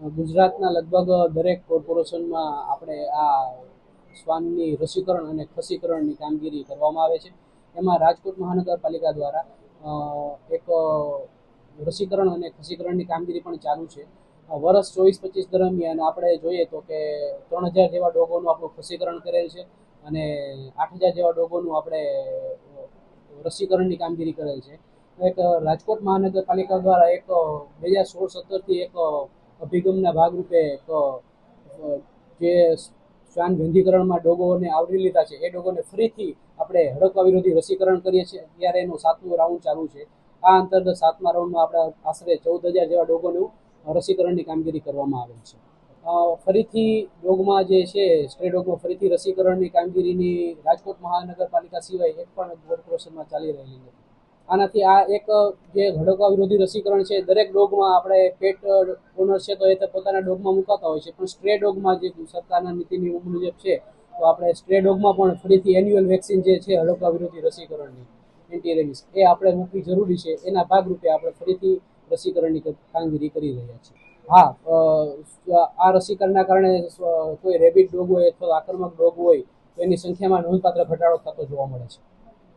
ગુજરાતના લગભગ દરેક કોર્પોરેશનમાં આપણે આ શ્વાનની રસીકરણ અને ખસીકરણની કામગીરી કરવામાં આવે છે. એમાં રાજકોટ મહાનગરપાલિકા દ્વારા એક રસીકરણ અને ખસીકરણની કામગીરી પણ ચાલુ છે. વર્ષ ચોવીસ પચીસ દરમિયાન આપણે જોઈએ તો કે ત્રણ હજાર જેવા ડોગોનું આપણું ખસીકરણ કરેલ છે અને આઠ હજાર જેવા ડોગોનું આપણે રસીકરણની કામગીરી કરેલ છે. એક, રાજકોટ મહાનગરપાલિકા દ્વારા એક, બે હજાર સોળ સત્તરથી એક અભિગમના ભાગરૂપે તો જે શ્વાન વેંધીકરણમાં ડોગોને આવરી લીધા છે, એ ડોગોને ફરીથી આપણે હડકવા વિરોધી રસીકરણ કરીએ છીએ. અત્યારે એનું સાતમું રાઉન્ડ ચાલુ છે. આ અંતર્ગત સાતમા રાઉન્ડમાં આપણે આશરે ચૌદ હજાર જેવા ડોગોનું રસીકરણની કામગીરી કરવામાં આવેલ છે. ફરીથી ડોગમાં જે છે સ્ટ્રે ડોગમાં ફરીથી રસીકરણની કામગીરીની રાજકોટ મહાનગરપાલિકા સિવાય એક પણ કોર્પોરેશનમાં ચાલી રહેલી નથી. આનાથી આ એક, જે ઘડોકા વિરોધી રસીકરણ છે, દરેક ડોગમાં આપણે પેટ ઓનર છે તો એ તો પોતાના ડોગમાં મુકાતા હોય છે. પણ સ્ટ્રે ડોગમાં જે સરકારના નીતિ નિયમ મુજબ છે, તો આપણે સ્ટ્રે ડોગમાં પણ ફરીથી એન્યુઅલ વેક્સિન જે છે હડોકા વિરોધી રસીકરણની એન્ટી રેબિસ એ આપણે મૂકવી જરૂરી છે. એના ભાગરૂપે આપણે ફરીથી રસીકરણની કામગીરી કરી રહ્યા છીએ. હા આ રસીકરણના કારણે કોઈ રેબિડ ડોગ હોય અથવા આક્રમક ડોગ હોય, તો એની સંખ્યામાં નોંધપાત્ર ઘટાડો થતો જોવા મળે છે.